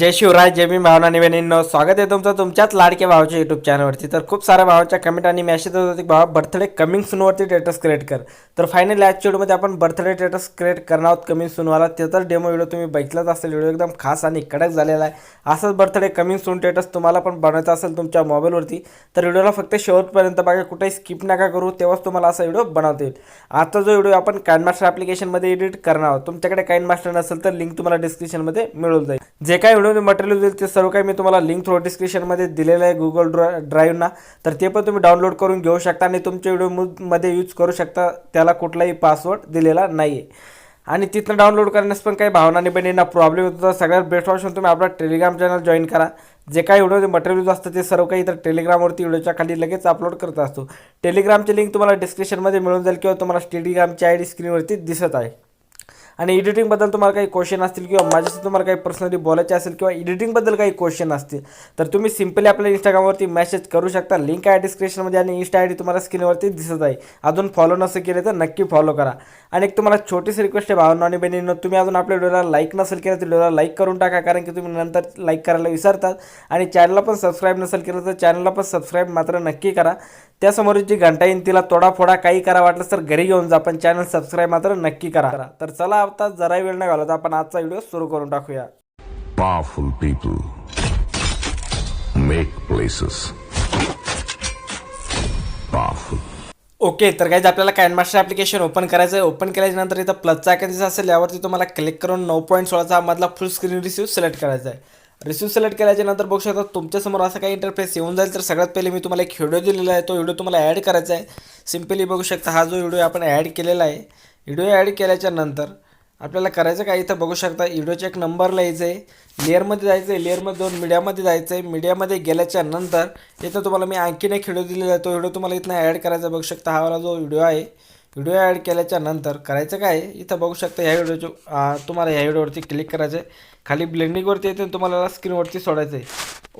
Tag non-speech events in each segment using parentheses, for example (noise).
जय शिवराय जय मी भावना निवेदन स्वागत आहे तुमचं तुमच्याच लाडक्या भावाच्या यूट्यूब चॅनलवरती तर खूप साऱ्या भावाच्या कमेंट आणि मॅसेज होत होते भावा बर्थडे कमिंग सूनवरती टेटस क्रिएट कर. तर फायनली आजच्या व्हिडिओमध्ये आपण बर्थडे टेटस क्रिएट करणार आहोत कमिंग सूनवाला त्याचाच डेमो व्हिडिओ तुम्ही बघितलाच असेल व्हिडिओ एकदम खास आणि कडक झालेला आहे. असंच बर्थडे कमिंग सून टेटस तुम्हाला पण बनवायचा असेल तुमच्या मोबाईलवरती तर व्हिडिओला फक्त शेवटपर्यंत बघा कुठेही स्किप नका करू तेव्हाच तुम्हाला असा व्हिडिओ बनवता येईल. आता जो व्हिडिओ आपण काइनमास्टर ॲप्लिकेशनमध्ये एडिट करणार आहोत तुमच्याकडे काइनमास्टर नसेल तर लिंक तुम्हाला डिस्क्रिप्शनमध्ये मिळून जाईल. जे काय व्हिडिओ मटेरियल देईल ते सर्व काही मी तुम्हाला लिंक थ्रू डिस्क्रिप्शनमध्ये दिलेलं आहे गुगल ड्रा ड्राईव्हना तर ते पण तुम्ही डाउनलोड करून घेऊ शकता आणि तुमच्या व्हिडिओमध्ये यूज करू शकता. त्याला कुठलाही पासवर्ड दिलेला नाही आहे आणि तिथनं डाउनलोड करण्यास पण काही भावना आणि बहिणींना प्रॉब्लेम होतो तर सगळ्यात बेस्ट ऑप्शन तुम्ही आपला टेलिग्राम चॅनल जॉईन करा. जे काही व्हिडिओ मटेरियल असतं ते सर्व काही इतर टेलिग्रामवरती व्हिडिओच्या खाली लगेच अपलोड करत असतो. टेलिग्रामची लिंक तुम्हाला डिस्क्रिप्शनमध्ये मिळून जाईल किंवा तुम्हाला टेलिग्रामची आय डी स्क्रीनवरती दिसत आहे. आणि एडिटिंगबद्दल तुम्हाला काही क्वेश्चन असतील किंवा माझ्याशी तुम्हाला काही पर्सनली बोलायचे असेल किंवा एडिटिंगबद्दल काही क्वेश्चन असतील तर तुम्ही सिम्पली आपल्या इंस्टाग्रामवरती मेसेज करू शकता. लिंक आहे डिस्क्रिप्शनमध्ये आणि इंस्टा आय डी तुम्हाला स्क्रीनवरती दिसत आहे. अजून फॉलो नसेल केले तर नक्की फॉलो करा. आणि एक तुम्हाला छोटीशी रिक्वेस्ट आहे भावना आणि बहिणींनो तुम्ही अजून आपल्या व्हिडिओला लाईक नसेल केलं तर व्हिडिओला लाईक करून टाका कारण की तुम्ही नंतर लाईक करायला विसरतात. आणि चॅनलला पण सबस्क्राईब नसेल केलं तर चॅनलला पण सबस्क्राईब मात्र नक्की करा. त्यासमोर जी घंटा येईल तिला तोडाफोडा काही करा वाटलं तर घरी घेऊन जा पण चॅनल सबस्क्राईब मात्र नक्की करा. तर चला आता जरा वेळ नाही घालवता. आपण आजचा व्हिडिओ सुरू करून टाकूया. Powerful people make places. Powerful. Okay तर काही आपल्याला काइनमास्टर ॲप्लिकेशन ओपन करायचं आहे. ओपन केल्याच्यानंतर इथं प्लसचा आयकन दिसत असेल. यावरती तुम्हाला क्लिक करून नऊ पॉईंट सोळाचा मधला फुल स्क्रीन रिसिव्ह सिलेक्ट करायचा आहे. रिसिव्ह सिलेक्ट केल्याच्यानंतर बघू शकता तुमच्यासमोर असा काही इंटरफेस येऊन जाईल. तर सगळ्यात पहिले मी तुम्हाला एक व्हिडिओ दिलेला आहे. तो व्हिडिओ तुम्हाला ॲड करायचा आहे. सिम्पली बघू शकता हा जो व्हिडिओ आपण ॲड केलेला आहे. व्हिडिओ ॲड केल्याच्यानंतर आपल्याला करायचं काय? इथं बघू शकता व्हिडिओचे एक नंबर लिहायचं आहे लेअरमध्ये जायचं आहे लेअरमध्ये दोन मीडियामध्ये जायचं आहे मीडियामध्ये गेल्याच्यानंतर इथं तुम्हाला मी आणखीन एक व्हिडिओ दिलेला आहे. तो व्हिडिओ तुम्हाला इथनं ॲड करायचा बघू शकता हा वाला जो व्हिडिओ आहे व्हिडिओ ॲड केल्याच्यानंतर करायचं काय? इथं बघू शकता ह्या व्हिडिओचे तुम्हाला ह्या व्हिडिओवरती क्लिक करायचं आहे. खाली ब्लेंडिंगवरती येते तुम्हाला स्क्रीनवरती सोडायचं आहे.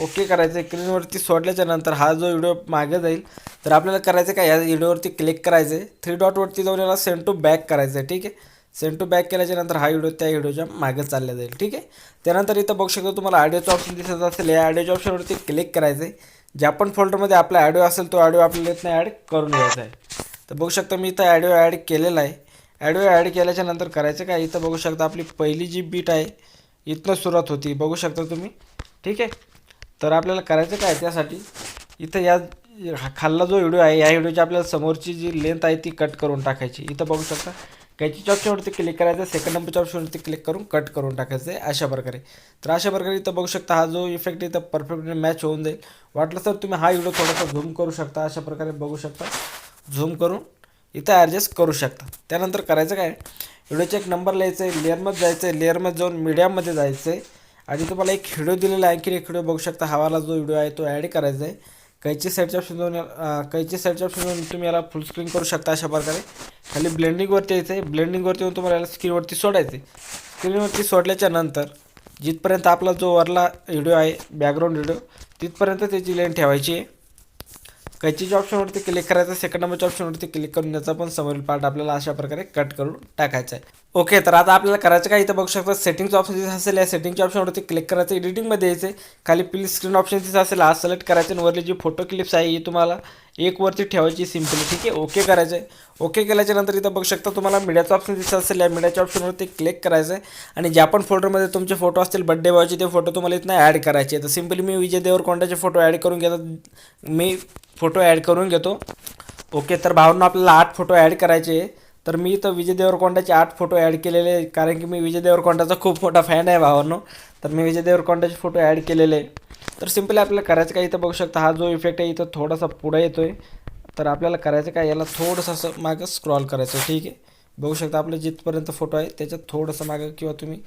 ओके करायचं आहे. स्क्रीनवरती सोडल्याच्या नंतर हा जो व्हिडिओ मागे जाईल तर आपल्याला करायचं काय? या व्हिडिओवरती क्लिक करायचं आहे. थ्री डॉटवरती जाऊन याला सेंड टू बॅक करायचं आहे. ठीक आहे? सेंड टू बॅक केल्याच्यानंतर हा व्हिडिओ त्या व्हिडिओच्या मागे चालला जाईल. ठीक आहे? त्यानंतर इथं बघू शकतो तुम्हाला ऑडिओचं ऑप्शन दिसत असेल. या ऑडिओच्या ऑप्शनवरती क्लिक करायचं आहे ज्या पण फोल्डरमध्ये आपला ऑडिओ असेल तो ऑडिओ आपल्याला इथनं ॲड करून घ्यायचा आहे. तर बघू शकता मी इथं ऑडिओ ॲड केलेला आहे. ॲडिओ ॲड केल्याच्यानंतर करायचं काय? इथं बघू शकता आपली पहिली जी बीट आहे इथनं सुरुवात होती. बघू शकता तुम्ही? ठीक आहे? तर आपल्याला करायचं काय त्यासाठी? इथं या खाल्ला जो व्हिडिओ आहे या व्हिडिओची आपल्याला समोरची जी लेंथ आहे ती कट करून टाकायची. इथं बघू शकता. कॅचीच्या ऑप्शनवरती क्लिक करायचं सेकंड नंबरच्या ऑप्शनवरती क्लिक करून कट करून टाकायचं आहे अशा प्रकारे. तर अशा प्रकारे इथं बघू शकता हा जो इफेक्ट इथं परफेक्टली मॅच होऊन जाईल. वाटलं तर तुम्ही हा व्हिडिओ थोडासा झूम करू शकता अशा प्रकारे बघू शकता. झूम करून इथं ॲडजस्ट करू शकता. त्यानंतर करायचं काय? व्हिडिओचा एक नंबर लिहायचं आहे लेअरमध्ये जायचं आहे लेअरमध्ये जाऊन मीडियामध्ये जायचं आहे. आणि तुम्हाला एक व्हिडिओ दिलेला आहे आणखी एक व्हिडिओ बघू शकता. हवाला जो व्हिडिओ आहे तो ॲड करायचा आहे. कैची साईडच्या ऑप्शन जाऊन कैचे कैची साईडच्या ऑप्शन जाऊन तुम्ही याला फुल स्क्रीन करू शकता अशा प्रकारे. खाली ब्लेंडिंगवरती यायचं आहे ब्लेंडिंगवरती येऊन तुम्हाला याला स्क्रीनवरती सोडायचं आहे स्क्रीनवरती सोडल्याच्या नंतर जिथपर्यंत आपला जो वरला व्हिडिओ आहे बॅकग्राऊंड व्हिडिओ तिथपर्यंत त्याची लेन ठेवायची आहे. कैचीच्या ऑप्शनवरती क्लिक करायचं सेकंड नंबरच्या ऑप्शनवरती क्लिक करून याचा पण समोरील पार्ट आपल्याला अशा प्रकारे कट करून टाकायचा आहे. ओके तर आता आपल्याला करायचं काय? इथं बघू शकता सेटिंगचं ऑप्शन दिसत असेल. या सेटिंगच्या ऑप्शनवरती क्लिक करायचं एडिटिंगमध्ये यायचं. आहे खाली प्लीज स्क्रीन ऑप्शन दिसत असेल हा सिलेक्ट करायचं आणि वरली जी फोटो क्लिप्स आहे ही तुम्हाला एक वरती ठेवायची सिम्पली ठीक आहे? ओके करायचं आहे. ओके केल्याच्यानंतर इथं बघू शकता तुम्हाला मीडियाचं ऑप्शन दिसत असेल. या मीडियाच्या ऑप्शनवरती क्लिक करायचं आहे. आणि ज्या पण फोल्डरमध्ये तुमचे फोटो असतील बड्डे बॉयचे ते फोटो तुम्हाला इथनं ॲड करायचे तर सिम्पली मी विजय देवरकोंडाचे फोटो ॲड करून घेतात मी फोटो ॲड करून घेतो. ओके तर भावना आपल्याला आठ फोटो ॲड करायचे आहे. तर मी तर विजय देवरकोंडाचे आठ फोटो ॲड केलेले आहे कारण की मी विजय देवरकोंडाचा खूप मोठा फॅन आहे भावांनो. तर मी विजय देवरकोंडाचे फोटो ॲड केलेले आहे तर सिम्पली आपल्याला करायचं काय इथं बघू शकता. हा जो इफेक्ट आहे इथं थोडासा पुढे येतो आहे तर आपल्याला करायचं काय? याला थोडंसं असं मागं स्क्रॉल करायचं. आहे, ठीक आहे? बघू शकता आपलं जिथपर्यंत फोटो आहे त्याच्यात थोडंसं मागं किंवा तुम्ही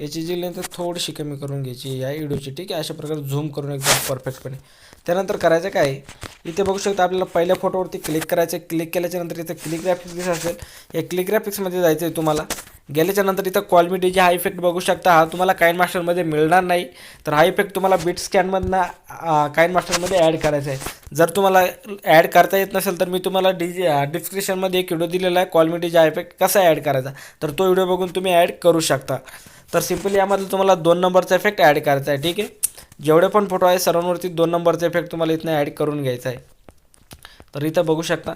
याची जी लेंथ आहे थोडीशी कमी करून घ्यायची या व्हिडिओची ठीक आहे? अशा प्रकारे झूम करून एकदम परफेक्टपणे त्यानंतर करायचं काय? आहे? इथे बघू शकता आपल्याला पहिल्या फोटोवरती क्लिक करायचं क्लिक केल्याच्यानंतर इथं इथे क्लिक ग्राफिक्स दिसत असेल. या क्लिक ग्राफिक्समध्ये जायचं आहे तुम्हाला. गेल्याच्यानंतर इथं क्वालिटीचे हा इफेक्ट बघू शकता हा तुम्हाला काइन मास्टरमध्ये मिळणार नाही. तर हा इफेक्ट तुम्हाला बीट स्कॅनमधनं काइन मास्टरमध्ये ॲड करायचा आहे. जर तुम्हाला ॲड करता येत नसेल तर मी तुम्हाला डीजे डिस्क्रिप्शनमध्ये एक व्हिडिओ दिलेला आहे क्वालिटीचा हा इफेक्ट कसा ॲड करायचा. तर तो व्हिडिओ बघून तुम्ही ॲड करू शकता. तर सिम्पली यामध्ये तुम्हाला दोन नंबरचा इफेक्ट ॲड करायचा आहे ठीक आहे? जेवढे पण फोटो आहे सर्वांवरती दोन नंबरचा इफेक्ट तुम्हाला इथनं ॲड करून घ्यायचा आहे. तर इथं बघू शकता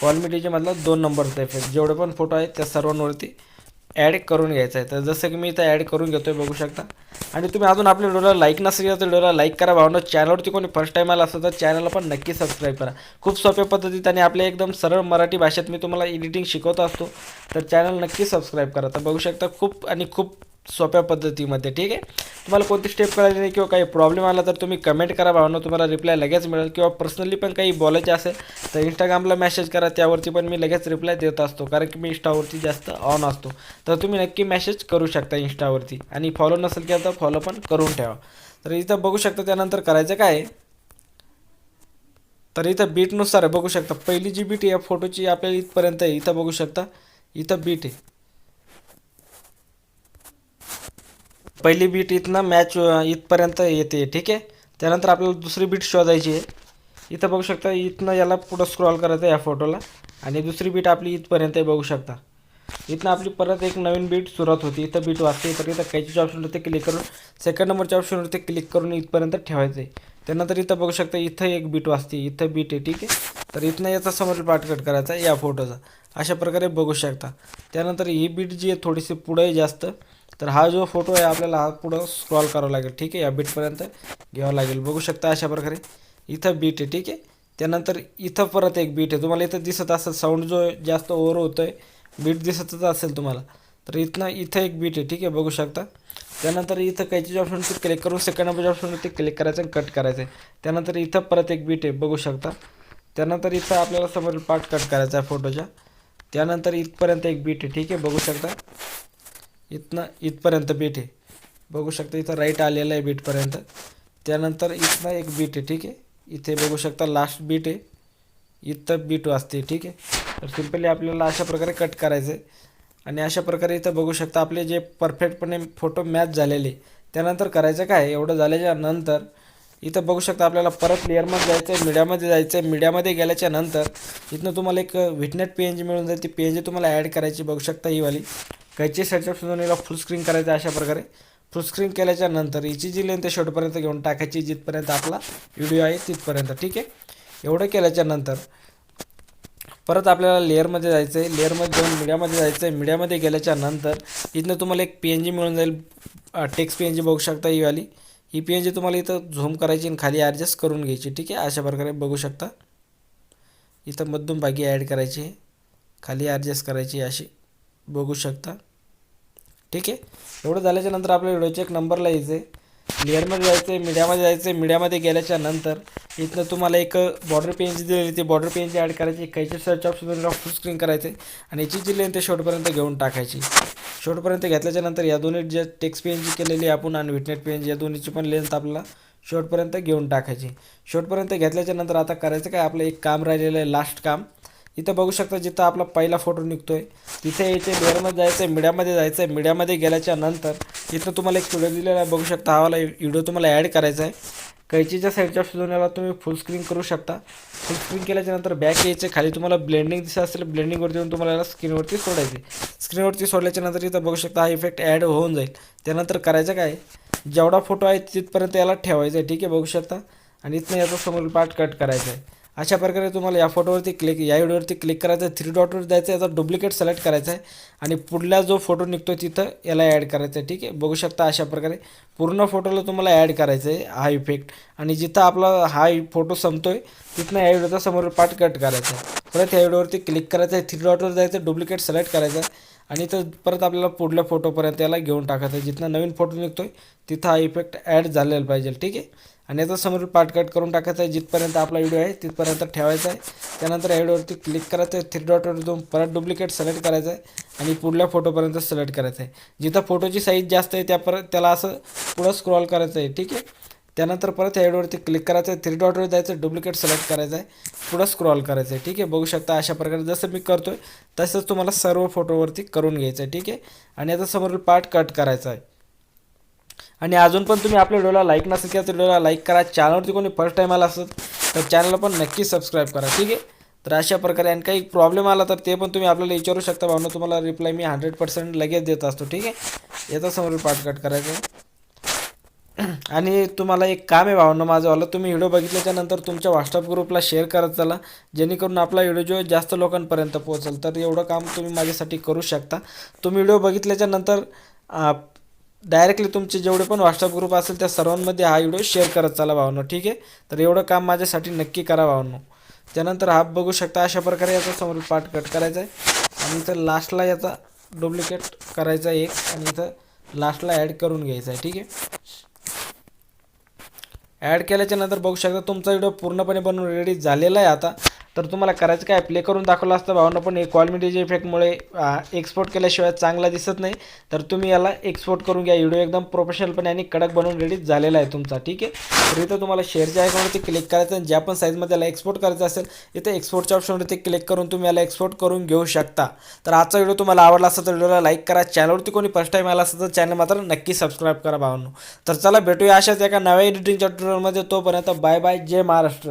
कॉलमिटीच्यामधला दोन नंबरचा इफेक्ट जेवढे पण फोटो आहेत त्या सर्वांवरती ॲड करून घ्यायचं आहे तर जसं की मी इथं ॲड करून घेतो आहे बघू शकता. आणि तुम्ही अजून आपल्या व्हिडिओला लाईक नसेल केलं तर व्हिडिओला लाईक करा. भावना चॅनलवरती कोणी फर्स्ट टाईम आला असेल तर चॅनलला पण नक्की सबस्क्राईब करा. खूप सोप्या पद्धतीत आणि आपल्या एकदम सरळ मराठी भाषेत मी तुम्हाला एडिटिंग शिकवत असतो तर चॅनल नक्की सबस्क्राईब करा. तर बघू शकता खूप आणि खूप सोप्या पद्धतीमध्ये ठीक आहे? तुम्हाला कोणती स्टेप करायची नाही किंवा काही प्रॉब्लेम आला तर तुम्ही कमेंट करा भावना तुम्हाला रिप्लाय लगेच मिळेल. किंवा पर्सनली पण काही बोलायचे असेल तर इंस्टाग्रामला मेसेज करा त्यावरती पण मी लगेच रिप्लाय देत असतो. कारण की मी इंस्टावरती जास्त ऑन असतो. तर तुम्ही नक्की मेसेज करू शकता इंस्टावरती आणि फॉलो नसेल केलं तर फॉलो पण करून ठेवा. तर इथं बघू शकता त्यानंतर करायचं काय तर इथं बीटनुसार बघू शकता. पहिली जी बीट आहे या फोटोची आपल्याला इथपर्यंत आहे. इथं बघू शकता. इथं बीट आहे. पहिली बीट इथनं मॅच इथपर्यंत येते ठीक आहे? त्यानंतर आपल्याला दुसरी बीट शोधायची आहे. इथं बघू शकता इथनं याला पुढं स्क्रॉल करायचं आहे या फोटोला आणि दुसरी बीट आपली इथपर्यंत बघू शकता. इथनं आपली परत एक नवीन बीट सुरुवात होती. इथं बीट वाचते तर इथं काहीच्या ऑप्शनवरती क्लिक करून सेकंड नंबरच्या ऑप्शनवरती क्लिक करून इथपर्यंत ठेवायचं आहे त्यानंतर इथं बघू शकता इथं एक बीट वाचते इथं बीट आहे ठीक आहे? तर इथनं याचा समोरील पार्ट कट करायचा आहे या फोटोचा अशा प्रकारे बघू शकता. त्यानंतर ही बीट जी आहे थोडीशी पुढे जास्त. तर हा जो फोटो आहे आपल्याला हा पुढं स्क्रॉल करावा लागेल ठीक आहे? या बीटपर्यंत घ्यावं लागेल. बघू शकता अशा प्रकारे. इथं बीट आहे ठीक आहे? त्यानंतर इथं परत एक बीट आहे. तुम्हाला इथं दिसत असेल साऊंड जो जास्त ओवर होतो आहे बीट दिसतच असेल तुम्हाला. तर इथनं इथं एक बीट आहे ठीक आहे? बघू शकता. त्यानंतर इथं काहीच्या ऑप्शनवरती क्लिक करून सेकंड नंबरच्या ऑप्शनवरती क्लिक करायचं आणि कट करायचं आहे. त्यानंतर इथं परत एक बीट आहे बघू शकता. त्यानंतर इथं आपल्याला समोरील पार्ट कट करायचा आहे फोटोच्या त्यानंतर इथपर्यंत एक बीट आहे ठीक आहे? बघू शकता. इथनं इथपर्यंत बीट आहे. बघू शकता इथं राईट आलेलं आहे बीटपर्यंत त्यानंतर इथनं एक बीट आहे ठीक आहे? इथे बघू शकता लास्ट बीट आहे. इथं बीट वाजते ठीक आहे? तर सिम्पली आपल्याला अशा प्रकारे कट करायचं आहे आणि अशा प्रकारे इथं बघू शकता आपले जे परफेक्टपणे फोटो मॅच झालेले त्यानंतर करायचं काय? एवढं झाल्याच्यानंतर इथं बघू शकता आपल्याला परत लेअरमध्ये जायचं आहे मीडियामध्ये जायचं आहे मीडियामध्ये गेल्याच्यानंतर इथनं तुम्हाला एक विटनेट पी एन जी मिळून जाईल. ती पी एन जी तुम्हाला ॲड करायची बघू शकता ही वाली. कैची सेटअप सुद्धा याला फुल स्क्रीन करायचं आहे अशा प्रकारे. फुल स्क्रीन केल्याच्यानंतर हिची जी लेंथ ते शेवटपर्यंत घेऊन टाकायची जिथपर्यंत आपला व्हिडिओ आहे तिथपर्यंत. ठीक आहे? एवढं केल्याच्यानंतर परत आपल्याला लेअरमध्ये जायचं आहे लेअरमध्ये जाऊन मीडियामध्ये जायचं आहे मीडियामध्ये गेल्याच्यानंतर इथनं तुम्हाला एक पी एन जी मिळून जाईल. टेक्स्ट पी एन जी बघू शकता ही वाली. ही पी एन जी तुम्हाला इथं झूम करायची आणि खाली ॲडजस्ट करून घ्यायची. ठीक आहे? अशा प्रकारे बघू शकता. इथं मधून भागी ॲड करायची. आहे खाली ॲडजस्ट करायची अशी बघू शकता. ठीक आहे? एवढं झाल्याच्यानंतर आपल्या व्हिडिओच्या एक नंबरला यायचं आहे लेअरमध्ये जायचं आहे मीडियामध्ये जायचं आहे मीडियामध्ये गेल्याच्यानंतर इथनं तुम्हाला एक बॉर्डर पेन जी दिलेली ती बॉर्डर पेनची ॲड करायची काहीच्या सर्च ऑप्शन फुल स्क्रीन करायचे आणि याची जी लेंथ ते शेवटपर्यंत घेऊन टाकायची. शेवटपर्यंत घेतल्याच्या नंतर या दोन्ही ज्या टेक्स्ट पेनची केलेली आपण आणि विटनेट पेन या दोन्हीची पण लेंथ आपल्याला शेवटपर्यंत घेऊन टाकायची. शेवटपर्यंत घेतल्याच्या नंतर आता करायचं काय? आपलं एक काम राहिलेलं आहे लास्ट काम. इथं बघू शकता जिथं आपला पहिला फोटो निघतो आहे तिथे यायचे लेअरमध्ये जायचं आहे मीडियामध्ये जायचं आहे मीडियामध्ये गेल्याच्यानंतर इथं तुम्हाला एक व्हिडिओ दिलेला आहे बघू शकता हा वाला व्हिडिओ तुम्हाला ॲड करायचा आहे. कैचीच्या साईडच्या सुधारण्याला तुम्ही फुल स्क्रीन करू शकता. फुल स्क्रीन केल्याच्यानंतर बॅक यायचे खाली तुम्हाला ब्लेंडिंग दिसत असेल ब्लेंडिंगवरती येऊन तुम्हाला याला स्क्रीनवरती सोडायचे. स्क्रीनवरती सोडल्याच्या नंतर इथं बघू शकता हा इफेक्ट ॲड होऊन जाईल. त्यानंतर करायचं काय? जेवढा फोटो आहे तिथपर्यंत याला ठेवायचा आहे ठीक आहे बघू शकता. आणि इथनं याचा समोर पार्ट कट करायचा आहे. अशा प्रकारे तुम्हाला या फोटोवरती क्लिक या व्हिडिओवरती क्लिक करायचं आहे. थ्री डॉटवर जायचं आहे याचा डुप्लिकेट सिलेक्ट करायचा आहे. आणि पुढला जो फोटो निघतो तिथं याला ॲड करायचं आहे ठीक आहे? बघू शकता अशा प्रकारे पूर्ण फोटोला तुम्हाला ॲड करायचं आहे हा इफेक्ट आणि जिथं आपला हा फोटो संपतोय तिथनं या व्हिडिओचा समोर पार्ट कट करायचा आहे. परत या व्हिडिओवरती क्लिक करायचं आहे थ्री डॉटवर जायचं डुप्लिकेट सिलेक्ट करायचं आहे. आणि तर परत आपल्याला पुढल्या फोटोपर्यंत याला घेऊन टाकायचं आहे. जिथनं नवीन फोटो निघतोय तिथं हा इफेक्ट ॲड झालेला पाहिजे ठीक आहे? आणि याचा समोर पार्ट कट करून टाकायचा आहे. जिथपर्यंत आपला व्हिडिओ आहे तिथपर्यंत ठेवायचा आहे. त्यानंतर या व्हिडिओवरती क्लिक करायचं आहे. थ्री डॉटवर जाऊन परत डुप्लिकेट सिलेक्ट करायचं आहे. आणि पुढल्या फोटोपर्यंत सिलेक्ट करायचं आहे. जिथं फोटोची साईज जास्त आहे त्या परत त्याला असं पुढं स्क्रॉल करायचं आहे. ठीक आहे? त्यानंतर परत हेडवरती व्हिडिओवरती क्लिक करायचं आहे. थ्री डॉटवर जायचं डुप्लिकेट सिलेक्ट करायचं आहे. पुढं स्क्रॉल करायचं आहे. ठीक आहे? बघू शकता अशा प्रकारे जसं मी करतो आहे तसंच तुम्हाला सर्व फोटोवरती करून घ्यायचं आहे. ठीक आहे? आणि याचा समोरील पार्ट कट करायचा आहे. आणि अजून पण तुम्ही आपल्या व्हिडिओला लाईक नसेल किंवा तर व्हिडिओला लाईक करा. चॅनलवरती कोणी फर्स्ट टाईम आला असेल तर चॅनलला पण नक्की सबस्क्राईब करा ठीक आहे? तर अशा प्रकारे आणि काही प्रॉब्लेम आला तर ते पण तुम्ही आपल्याला विचारू शकता भावना. तुम्हाला रिप्लाय मी हंड्रेड पर्सेंट लगेच देत असतो ठीक आहे? याचा समोरील पाठकाट करायचं (clears throat) आणि तुम्हाला एक काम आहे भावना आलं तुम्ही व्हिडिओ बघितल्याच्यानंतर तुमच्या व्हॉट्सअप ग्रुपला शेअर करत चला. जेणेकरून आपला व्हिडिओ जो जास्त लोकांपर्यंत पोहोचेल. तर एवढं काम तुम्ही माझ्यासाठी करू शकता. तुम्ही व्हिडिओ बघितल्याच्यानंतर डायरेक्टली तुमचे जेवढे पण व्हॉट्सअप ग्रुप असेल त्या सर्वांमध्ये हा व्हिडिओ शेअर करत चला भावनो ठीक आहे? तर एवढं काम माझ्यासाठी नक्की करा भावनो. त्यानंतर हा बघू शकता अशा प्रकारे याचा समोर पार्ट कट करायचा आहे. आणि इथं लास्टला याचा डुप्लिकेट करायचा आहे एक आणि इथं लास्टला ॲड करून घ्यायचा आहे ठीक आहे? ॲड केल्याच्यानंतर बघू शकता तुमचा व्हिडिओ पूर्णपणे बनवून रेडी झालेला आहे आता. तर तुम्हाला करायचं काय? प्ले करून दाखवलं असतं. भावना पण हे कॉलमिटीच्या इफेक्टमुळे एक्सपोर्ट केल्याशिवाय चांगला दिसत नाही. तर तुम्ही याला एक्सपोर्ट करून घ्या. व्हिडिओ एकदम प्रोफेशनलपणे आणि कडक बनवून रेडी झालेला आहे तुमचा. ठीक आहे? तर इथं तुम्हाला शेअरच्या आयकॉनवरती क्लिक करायचं आणि ज्या पण साईजमध्ये याला एक्सपोर्ट करायचं असेल इथं एक्सपोर्टच्या ऑप्शनवरती क्लिक करून तुम्ही याला एक्सपोर्ट करून घेऊ शकता. तर आजचा व्हिडिओ तुम्हाला आवडला असेल तर व्हिडिओला लाईक करा. चॅनलवरती कोणी फर्स्ट टाईम आला असेल तर चॅनल मात्र नक्की सबस्क्राईब करा भावांनो. तर चला भेटूया अशाच एका नव्या एडिटिंगच्या ट्युटोरियलमध्ये तोपर्यंत बाय बाय जय महाराष्ट्र.